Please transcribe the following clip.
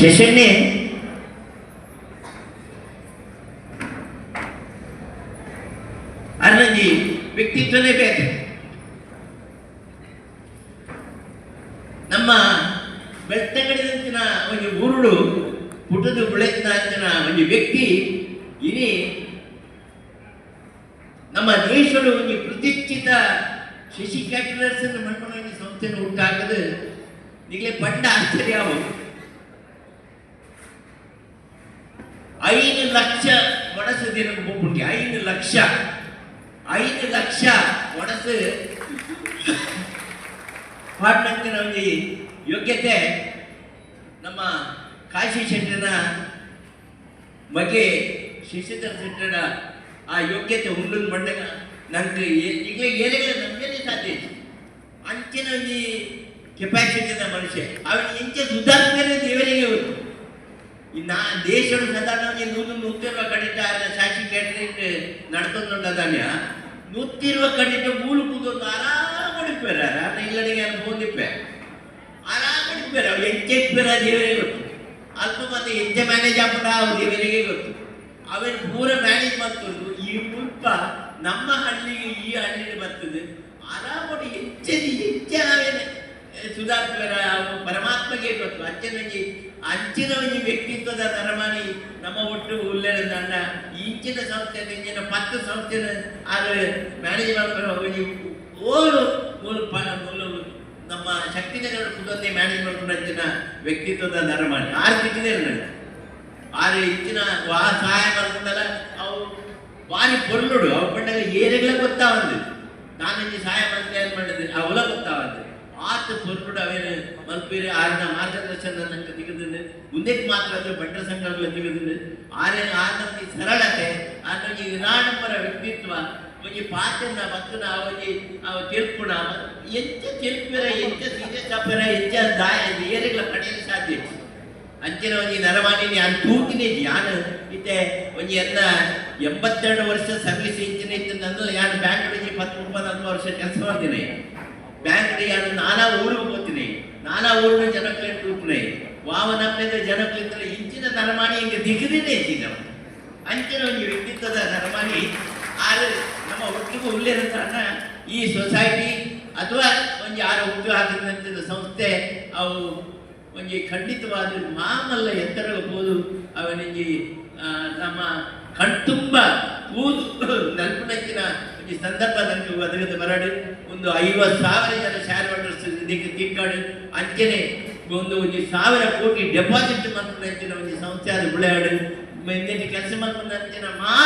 ಶಶನ್ನೇ ಅನ್ನಂಜಿ ವ್ಯಕ್ತಿತ್ವನೇ ಬೇರೆ. ನಮ್ಮ ಬೆಳ್ತಂಗಡಿದಂಚಿನ ಒಂದು ಉರುಳು ಪುಟದ ಬೆಳೆಸಿನ ಒಂದು ವ್ಯಕ್ತಿ ಇನಿ ನಮ್ಮ ದೇಶದ ಒಂದು ಪ್ರತಿಷ್ಠಿತ ಶಶಿ ಕ್ಯಾಟರರ್ಸ್ ಮಾಡ್ಕೊಂಡು ಸಂಸ್ಥೆಯನ್ನು ಹುಟ್ಟಾಕದು, ಈಗಲೇ ಪಂಡ ಆಶ್ಚರ್ಯ ಅವು ಐದು ಲಕ್ಷ ಒಣಸು ದಿನ ಹೋಗ್ಬಿಟ್ಟು. ಐದು ಲಕ್ಷ. ಐದು ಲಕ್ಷ ಒಡಸು. ಪಾಡ್ನಂತಿನ ನಮಗೆ ಯೋಗ್ಯತೆ. ನಮ್ಮ ಕಾಶಿ ಶೆಟ್ಟನ ಬಗ್ಗೆ ಶಶಿಧರ್ ಶೆಟ್ಟನ ಆ ಯೋಗ್ಯತೆ ಉಂಡು ಬಂದಾಗ ನಂಗೆ ಈಗಲೇ ಏನೆಲ್ಲ ನಮಗೇನೆ ಸಾಧ್ಯ. ಅಂಚಿನ ಒಂದು ಕೆಪಾಸಿಟಿ ಮನುಷ್ಯ. ಅವನು ಇಂಚೆ ಗೊತ್ತು ಇನ್ನ ದೇಶದ ಸಾಧಾರಣ ನೂರು ನುತ್ತಿರುವ ಕಡಿತ ಸಾಕ್ಷಿ ಕ್ಯಾಟ್ರಿಂಗ್ ನಡ್ಕೊಂಡೊಂಡದಾನ್ಯ ನುತ್ತಿರುವ ಕಡಿತ ಮೂಲು ಕೂದೊಂದು ಆರಾಮಡಿಪ್ಪೇರ ನಾನು ಇಲ್ಲಡಿಗೆ ನಾನು ಆರಾಮ ಅವು ಎಂಚೆ ಇಪ್ಪೇರ ದೇವರಿಗೆ ಗೊತ್ತು. ಅಲ್ಪ ಮತ್ತೆ ಎಂಚೆ ಮ್ಯಾನೇಜ್ ಆಗ್ಬಿಡ ದೇವರಿಗೆ ಗೊತ್ತು. ಅವನು ಪೂರ ಮ್ಯಾನೇಜ್ ಮಾಡ್ಕೊಂಡು ಈ ಮುಲ್ಪ ನಮ್ಮ ಹಳ್ಳಿಗೆ ಈ ಹಳ್ಳಿಗೆ ಬರ್ತದೆ. ಆರಾಮ ಆರಾಮಡಿ ಹೆಚ್ಚಿನ ನಾವೇನೆ ಸುಧಾರಿಸುವರ ಪರಮಾತ್ಮಗೆ ಗೊತ್ತು. ಅಚ್ಚನಂಜಿ ಅಂಚಿನ ಒಂಜಿ ವ್ಯಕ್ತಿತ್ವದ ನರಮಾನಿ ನಮ್ಮ ಒಟ್ಟು ಉಲ್ಲೇನ ನನ್ನ ಇಂಚಿನ ಸಂಸ್ಥೆ ಇಂಚಿನ ಪತ್ತು ಸಂಸ್ಥೆ ಆದ್ರೆ ಮ್ಯಾನೇಜ್ ಮಾಡ್ಕೊಂಡು ಹೋಗಿ ಓರು ಮೂಲ ನಮ್ಮ ಶಕ್ತಿನಗರ ಕುಟುಂಬத்தை ಮ್ಯಾನೇಜ್ ಮಾಡ್ಕೊಂಡು ಅಂಚಿನ ವ್ಯಕ್ತಿತ್ವದ ನರಮಾನಿ ಆರು ಸಿಕ್ಕಿದೆ ನಡೆದ ಆದ್ರೆ ಇಂಚಿನ ವಾ ಸಹಾಯ ಮಾಡ್ಕೊಂಡಲ್ಲ, ಅವು ವಾರಿ ಪೊರ್ಲುಡು ಅವು ಪಂಡಗ ಏರೆಗಳ ಗೊತ್ತಾವಂದು ನಾನು ಸಹಾಯ ಮಾಡ್ತೇನೆ, ಏನು ಮಾಡಿದ್ರೆ ಅವಲ ಗೊತ್ತಾವಂದು ಆತ ಪೊರ್ಲುಡು ಅವೇನು ಮಲ್ಪೇರಿ ಆರಿನ ಮಾರ್ಗದರ್ಶನ ನಂಗೆ ತೆಗೆದಿನಿ ಮುಂದಕ್ಕೆ ಮಾತ್ರ ಭಟ್ರ ಸಂಘಗಳು ತೆಗೆದಿದ್ದು ಆರೆ ಆನಂದಿ ಸರಳತೆ ಆನಂದಿ ನಿರಾಡಂಬರ ವ್ಯಕ್ತಿತ್ವ ಒಂಜಿ ಪಾತ್ರನ, ಭಕ್ತನ ಅವಜಿ ಅವ ತಿಳ್ಪುಣ ಎಂಚ ತಿಳ್ಪಿರ, ಎಂಚ ಸೀರೆ ತಪ್ಪಿರ ಎಂಚ ದಾಯ ಏರಿಗಳ ಪಡೆಯಲು ಸಾಧ್ಯ. ಅಂಚಿನ ಒಂಜಿ ನರವಾಣಿನಿ ಅನ್ ತೂಕಿನಿ ಯಾನು ಇತ್ತೆ ಒಂಜಿ ಎನ್ನ ಎಂಬತ್ತೆರಡು ವರ್ಷ ಸರ್ವಿಸ್ ಇಂಚಿನ ಇತ್ತು. ನನ್ನ ಯಾನು ಬ್ಯಾಂಕ್ ಪತ್ತು ಮುಪ್ಪತ್ತು ವರ್ಷ ಕೆಲಸ ಮಾಡ್ತೀನಿ. ಬ್ಯಾಂಕ್ ಯಾನು ನಾನಾ ಊರಿಗೆ ಹೋಗ್ತೀನಿ. ನಾನಾ ಊರಿನ ಜನಕ್ಕೆ ತೂಕ್ನೆ ವಾಮನಪ್ಪದ ಜನಕ್ಕೆ ಇಂಚಿನ ಧನಮಾಣಿ ಹಿಂಗೆ ದಿಗದಿನೇ ಇದ್ದೀಗ ಅಂಚಿನ ಒಂದು ವ್ಯಕ್ತಿತ್ವದ ಧನಮಾಣಿ ಆದರೆ ನಮ್ಮ ಹುಟ್ಟಿಗೂ ಉಳ್ಳೇದ ಕಾರಣ ಈ ಸೊಸೈಟಿ ಅಥವಾ ಒಂದು ಯಾರು ಹುಟ್ಟು ಹಾಕಿದಂಥ ಸಂಸ್ಥೆ, ಅವು ಒಂದು ಖಂಡಿತವಾದ ಮಾಮಲ್ಲ ಎತ್ತರ ಹೋದು ಅವನಿಗೆ ನಮ್ಮ ಕಣ್ತುಂಬ ಕೂದು ನಲ್ಪನಕ್ಕಿನ ಒಂಜಿ ಸಂದರ್ಭದಲ್ಲಿ ಅದರಿಂದ ಮರಾಡಿ ಒಂದು ಐವತ್ತು ಸಾವಿರ ಜನ ಶೇರ್ ಹೋಲ್ಡರ್ಸ್ ಇದಕ್ಕೆ ತಿಕ್ಕಾಡು, ಅಂಚನೆ ಒಂದು ಒಂದು ಸಾವಿರ ಕೋಟಿ ಡೆಪಾಸಿಟ್ ಮಾಡ್ಕೊಂಡು ಒಂದು ಸಂಸ್ಥೆ ಅದು ಬಿಳೆಯಾಡು ಕೆಲಸ ಮಾಡ್ಕೊಂಡು ಅಂಚಿನ ಮಾ